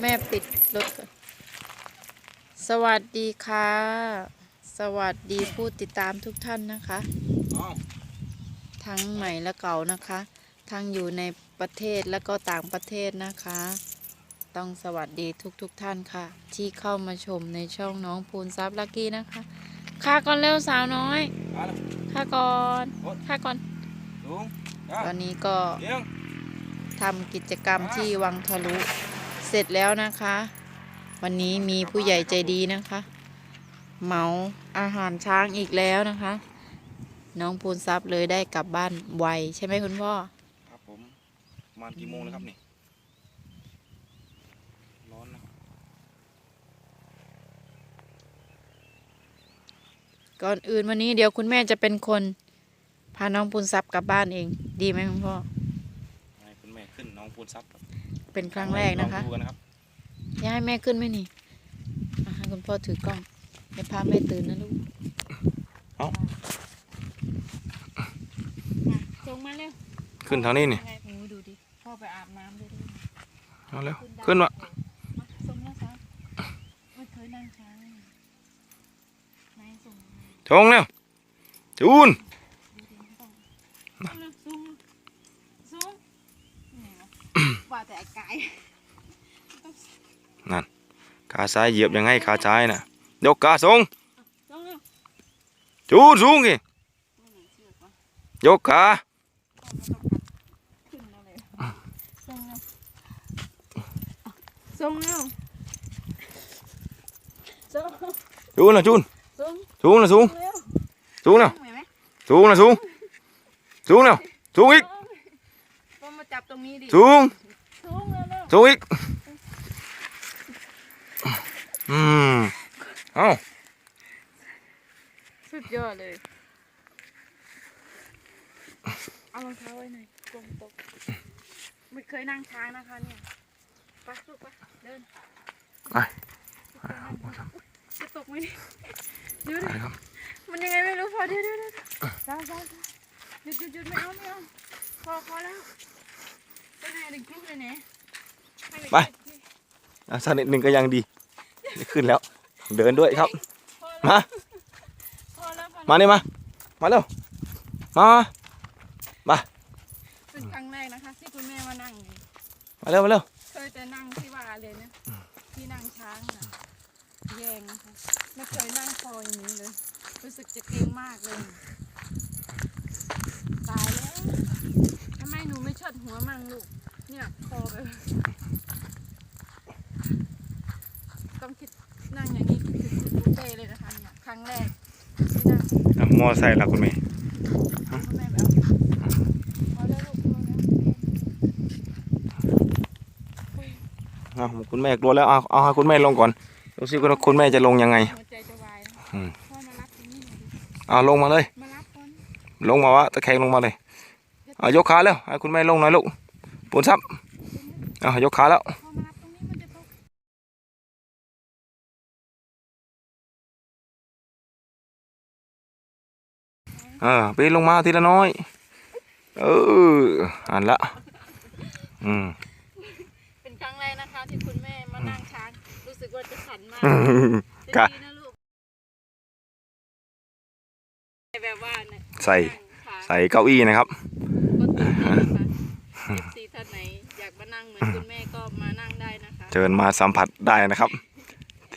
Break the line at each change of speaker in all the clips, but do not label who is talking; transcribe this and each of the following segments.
แม่ปิดรถก่อนสวัสดีค่ะ สวัสดีผู้ติดตามทุกท่านนะคะ
อ้าว
ทั้งใหม่และเก่านะคะ ทั้งอยู่ในประเทศและก็ต่างประเทศนะคะ ต้องสวัสดีทุกๆทท่านค่ะ ที่เข้ามาชมในช่องน้องพูนซับลักกี้นะคะค่าก่อนเร็วสาวน้อย
มาแล้ว
ค่าก่อนค่าก่อน
สูง
ตอนนี้ก็
เลี้ยง
ทำกิจกรรมที่วังทะลุ เสร็จแล้วนะคะ วันนี้มีผู้ใหญ่ใจดีนะคะ เหมาอาหารช้างอีกแล้วนะคะ น้องพูนซับเลยได้กลับบ้านไวใช่ไหมคุณพ่อ
ครับผมประมาณกี่โมงแล้วครับนี่ ร้อนนะ
ก่อนอื่นวันนี้เดี๋ยวคุณแม่จะเป็นคน พาน้องพูนซับกลับบ้านเอง ดีไหมคุณพ่อ
ให้คุณแม่ขึ้นน้องพูนซับครับ
เป็นครั้งแรกนะคะ
ลองดูกันนะครับ
อยากให้แม่ขึ้นไหมนี่อะให้คุณพ่อถือกล้องให้พาแม่ตื่นนะลูก
เอ้า
ส่งมาเร็ว
ขึ้นเท่านี้นี่
ไงโอ้ยดูดิ พ่อไปอาบน้ำด้วยดิ
เอาเร็วขึ้นวะ
มาส่งแล้วครับไม่เคยนั่งช้างไหนส่งมา
ชงเร็วจูน
ดูดิไม่ต้องเอาเร็วส่งส่งไหนวะ ว่าแต่ไอ้ไก่
ขาซ้ายเหยียบยังไงขาซ้ายน่ะยกขาสูง
ส่งเร็ว
จูนสูงอีก
ไม่ไหนเชือกวะ
ยกขา
ขึ้นแล้วเลยส่งเร็วส่งเร็วส่ง
จูนนะจูน
ส่ง
สูงนะสูง
เร็ว
สูงนะ
ส่งเห็นไหม
สูงนะสูงสูงนะสูงอีก
ก็มาจับตรงนี้ดิ
สูง
สูงเร็ว
สูงอีก อืม เอา
ๆสุดยอดเลย เอารองเท้าไว้หน่อยกลมตกไม่เคยนั่งช้างนะคะเนี่ยไปลูกไปเดิน
ไป
จะตกไหมเนี่ยเดี๋ยว
ไป
ดิ
ครับ
มันยังไงไม่รู้พอเดี๋ยวเดี๋ยวเดี๋ยวจ้าจ้าจ้าหยุดหยุดหยุดไม่เอาไม่เอาพอพอแล้ว ไปไหนดึงคลุกเลยเนี่ยให้เด็ก
ไป
ๆที่
อะสักนิดหนึ่งก็ยังดีได้ขึ้นแล้ว เดินด้วยครับ
พอแล้ว
มา
พอแล้วพอแล้ว
มานี่มา มาเร็ว มา มา
เป็นครั้งแรกนะคะที่คุณแม่มานั่งนี่
มาเร็วมาเร็ว
เคยแต่นั่งที่ว่าเลยนะที่นั่งช้างน่ะแยงนะคะไม่เคยนั่งคออย่างนี้เลย รู้สึกจะเกรงมากเลย ตายแล้วทำไม หนูไม่เชิดหัวมั่งลูก เนี่ยคอแบบต้องคิดนั่งอย่างนี้คิดถึงคุณบุฟเฟ่เลยนะคะเนี่ยครั้งแรกที่นั่ง
อะมอไซค์ละคุณแม่
คุณแม่แบบพอแล้วลูกพอแล้ว
อะคุณแม่กลัวแล้วเอาเอาให้คุณแม่ลงก่อนดูสิว่าคุณแม่จะลงยังไง
หัวใจจะวายนะ
อืม
พ่อมารับตรงนี้หน่อยดิ
เอาลงมาเลย
มารับก่อน
ลงมาวะตะแคงลงมาเลย เอายกขาแล้วให้คุณแม่ลงหน่อยลูกปูนซับเอายกขาแล้ว
พอมารับตรงนี้มันจะตก
เออปีนลงมาทีละน้อย เอออันละ อืม
เป็นครั้งแรกนะคะที่คุณแม่มานั่งช้าง รู้สึกว่าจะสั่นมาก
กะ
จะดีนะลูกแบบว่าเนี่ย
ใส่
นั่งขา
ใส่เก้าอี้นะครับ
นั่งเหมือนคุณแม่ก็มานั่งได้นะคะ
เชิญมาสัมผัสได้นะครับ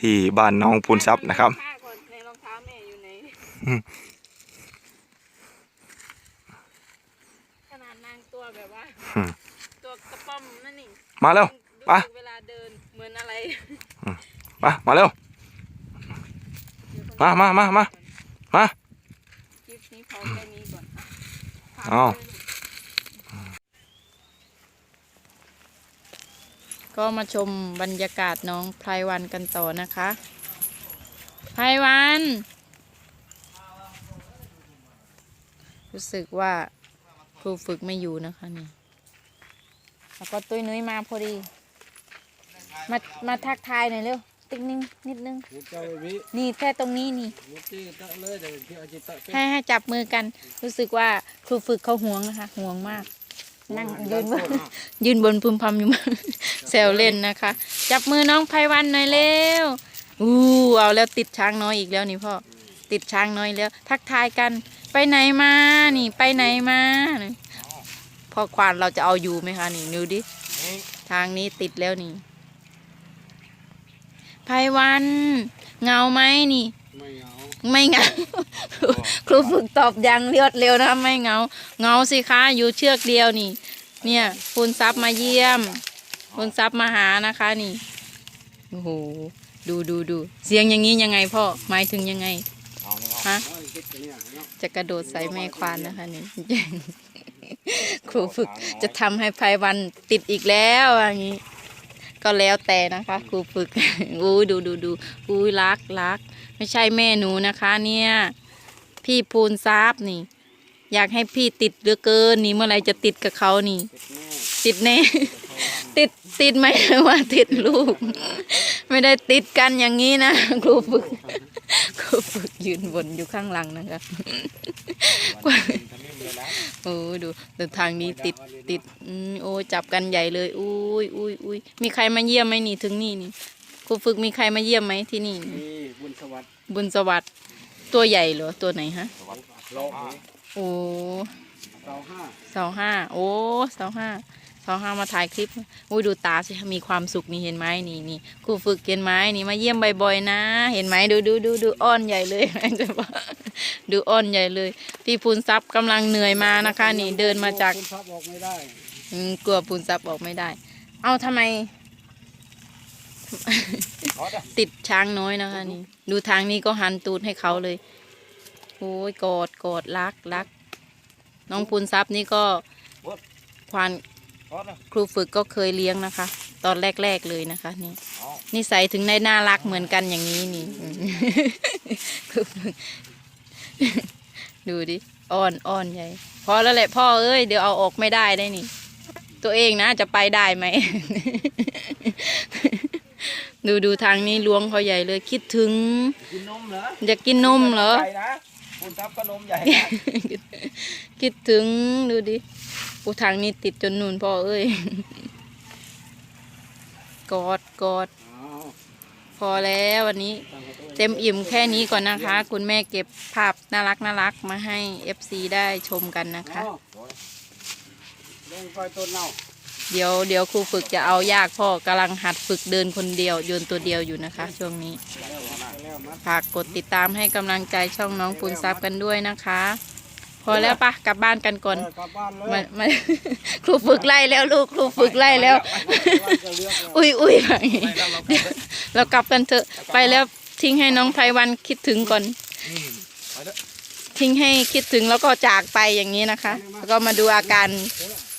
ที่บ้านน้องพูนซับนะครับ
ผ้าก่อนในรองเท้าแม่อยู่ไหน
อืม
ขนาดนางตัวแบบว่า
อืม
ตัวกระป้อมนั่นนี่
มาเร็ว
รู้
ไป
สึกเวลาเดินเหมือนอะไร
มามาเร็วมามามามามา
คลิปนี้พอแค่นี้ก่อนอะ
อ้าว
ก็มาชมบรรยากาศน้องไพรวันกันต่อนะคะไพรวัน รู้สึกว่าครูฝึกไม่อยู่นะคะนี่แล้วก็ตุ้ยนุ้ยมาพอดี มามาทักทายหน่อยเร็วติ๊กนึงนิดนึง นี่แค่ตรงนี้นี่ ให้ให้จับมือกัน รู้สึกว่าครูฝึกเขาห่วงนะคะห่วงมาก นั่งยืนบนยืนบนพึมพำอยู่มั้งแซวเล่นนะคะ จับมือน้องไพวันหน่อยเร็วอู้เอาแล้วติดช้างน้อยอีกแล้วนี่พ่อติดช้างน้อยแล้ว ทักทายกัน ไปไหนมานี่ ไปไหนมานี่พ่อควานเราจะเอาอยู่ไหมคะนี่ดูดิทางนี้ติดแล้วนี่ไพวันเงาไหมนี่
ไม่เหงา
ไม่เหงาครูฝึกตอบอย่างเรียดเร็วนะไม่เหงาเหงาสิคะอยู่เชือกเดียวนี่ เนี่ยคุณซับมาเยี่ยม คุณซับมาหานะคะนี่โอ้โหดูดูดูเสียงอย่างนี้ยังไงพ่อหมายถึงยังไง
เอานี่
ฮะ
เอ้ยคิดกันเนี่ยเนาะ
จะกระโดดใส่แม่ควานนะคะนี่ครูฝึกจะทำให้ไพวันติดอีกแล้วอย่างนี้ ก็แล้วแต่นะคะครูฝึกอู้ดูดูดูอู้รักรัก ไม่ใช่แม่หนูนะคะ เนี่ย พี่พูนซาบนี่ อยากให้พี่ติดเหลือเกินนี่เมื่อไรจะติดกับเขานี่
ติดแน่
ติดแน่ ติดติดไหมว่าติดลูก ไม่ได้ติดกันอย่างนี้นะครูฝึกครูฝึกยืนบนอยู่ข้างหลังนะคะ โอ้ดูดูทางนี้ติดติดอืมโอ้จับกันใหญ่เลยอุ้ยอุ้ยอุ้ยมีใครมาเยี่ยมไหมนี่ถึงนี่นี่ครูฝึกมีใครมาเยี่ยมไหมที่นี่
มีบุญสวัสดิ์
บุญสวัสดิ์ตัวใหญ่เหรอตัวไหนฮะ
โลกนี้
โอ้
เสาห้า
เสาห้าโอ้เสาห้าเสาห้ามาถ่ายคลิปอุ้ยดูตาสิมีความสุขนี่เห็นไหมนี่นี่ครูฝึกเห็นไหมนี่มาเยี่ยมบ่อยๆนะ เห็นไหมดูดูดูดูอ้อนใหญ่เลยจะบอก ดูอ้อนใหญ่เลย พี่พูนทรัพย์กำลังเหนื่อยมานะคะ นี่เดินมาจาก
คุณทับออกไม่ได้
อืมกลัวปูนซับออกไม่ได้ เอาทำไมติดช้างน้อยนะคะนี่ ดูทางนี้ก็หันตูดให้เขาเลย โอ้ยกอดกอดรักรัก น้องปูนซับนี่ก็ควานครูฝึกก็เคยเลี้ยงนะคะ ตอนแรก ๆเลยนะคะ นี่นิสัยถึงได้น่ารักเหมือนกันอย่างนี้นี่ ครูฝึก ดูดิอ้อนอ้อนใหญ่พอแล้วแหละพ่อเอ้ยเดี๋ยวเอาออกไม่ได้ได้นี่ ตัวเองนะจะไปได้ไหม ดูดูทางนี้ล้วงเขาใหญ่เลยคิดถึง
กินนมเหรอ
อยากกินนมเหรอ
ใหญ่นะคุณทับก็นมใหญ่นะ
คิดถึงดูดิอูทางนี้ติดจนนูนพ่อเอ้ย กอดกอด
เอา
พอแล้ววันนี้
ตั้งตัว
เต็มอิ่มแค่นี้ก่อนนะคะ คุณแม่เก็บภาพน่ารักน่ารักมาให้ FC ได้ชมกันนะคะ
เอาเล่นไฟต้นเน่า
เดี๋ยวเดี๋ยวครูฝึกจะเอายากพ่อกำลังหัดฝึกเดินคนเดียวโยนตัวเดียวอยู่นะคะ ช่วงนี้
แล้วแล้วมัด
ฝากกดติดตามให้กำลังใจช่องน้องปูนซับกันด้วยนะคะ พอแล้วปะกลับบ้านกันก่อน
เออกลับบ้านเลย
มามาครูฝึกไล่แล้วลูกครูฝึกไล่แล้ว
ว่าจะเลือกแล้ว
อุ้ยอุ้ยไป
ไม่ต้อง เราไป
เรากลับกันเถอะไปแล้วทิ้งให้น้องไพวันคิดถึงก่อน
อืมไปเถอะ
ทิ้งให้คิดถึงแล้วก็จากไปอย่างนี้นะคะ แล้วก็มาดูอาการ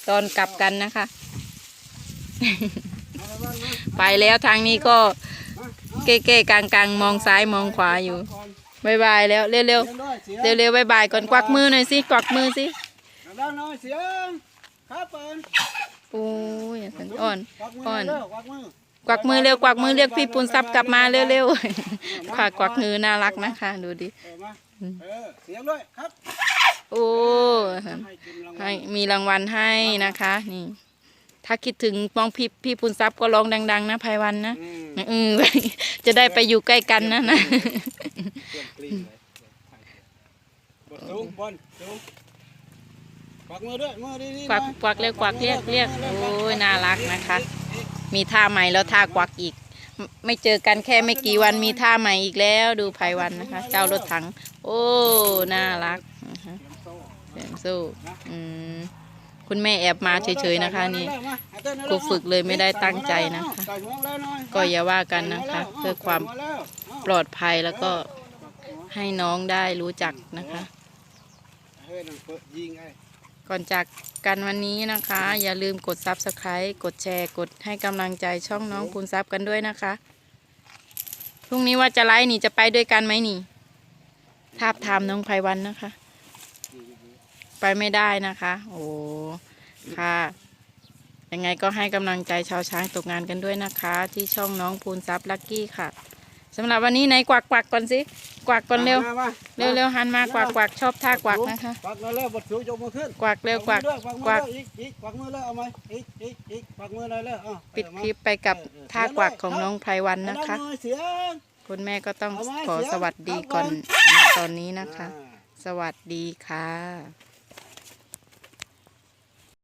ตอนกลับกันนะคะ
เอาไปบ้านนะ
ไปแล้วทางนี้ก็เก้เก้กลางกลางๆ มองซ้ายมองขวาอยู่
ก่อน
บายบายแล้วเร็ว
เสียงด้วยเสียง
เร็วเร็วๆบายบายก่อนกวักมือหน่อยสิกวักมือสิ
ดังๆหน่อยเสียงครับเปิด
โอ้ยสันอ่อน
กวักมือ
อ่อน
เร็วกวักมือ ก
วักมือเร็วกวักมือเรียกพี่ปุณทรัพย์กลับมาเร็วๆค่ะกวักมือน่ารักนะคะ ดูดิ
เออมาเออเสียงด้วยครับ
โอ้
ให้กินรางวั
ให้
ล
มีรางวัลให้นะคะ นี่ ถ้าคิดถึงมองพี่พี่ปุณทรัพย์ก็ร้องดัง ๆ นะภัยวันนะ
อืม
อืมจะได้ไปอยู่ใกล้กันนะนะ
เพื่อนกลิ้งเลยบดสูงบนสูงกวักมือด้วยมือดีๆ
กวัก
หน่อย
กวักเรียกกวักเรียกเรียก
มื
โอ้
มื
ยน่ารักนะคะ มีท่าใหม่แล้วท่ากวักอีก ไม่เจอกันแค่ไม่กี่วันมีท่าใหม่อีกแล้วดูภัยวันนะคะ เจ้ารถถัง โอ้น่ารักเสียงสู้อืมคุณแม่แอบมาเฉยๆนะคะนี่ครูฝึกเลยไม่ได้ตั้งใจนะคะ ก็อย่าว่ากันนะคะ เพื่อความปลอดภัยแล้วก็ให้น้องได้รู้จักนะคะ ก่อนจากกันวันนี้นะคะ อย่าลืมกด Subscribe กดแชร์ กดให้กำลังใจช่องน้องปูนซับกันด้วยนะคะ พรุ่งนี้ว่าจะไลฟ์นี่จะไปด้วยกันไหมนี่ ทาบทามน้องไพวันนะคะ ไปไม่ได้นะคะ โอ้ค่ะ ยังไงก็ให้กำลังใจชาวช้างตกงานกันด้วยนะคะ ที่ช่องน้องพูนซับลักกี้ค่ะ สำหรับวันนี้ไหนกวักกวักก่อนสิกวักก่อนเร็ว
มามา
เร็วเร็วหันมากวักกวักชอบท่ากวักนะคะ
กวักมาแล้วบดสูงยกมือขึ้น
กวักเร็วกวัก
มือด้วย
กวัก
มือด้วยอีกอีกกวักมือเลยเอาไหมอีกอีกอีกกวักมือเลยเลยอะ
ปิด
เออมา
คลิปไปกับ
เออ
ท่ากวักของน้องไพรวันนะคะ
เอาหอยเสียง
คุณแม่ก็ต้อง
เอาไว้
ขอ
เสีย
สวัสดีก่อน
เอาไว้
ตอนนี้นะคะ
อ่า
สวัสดีค่ะ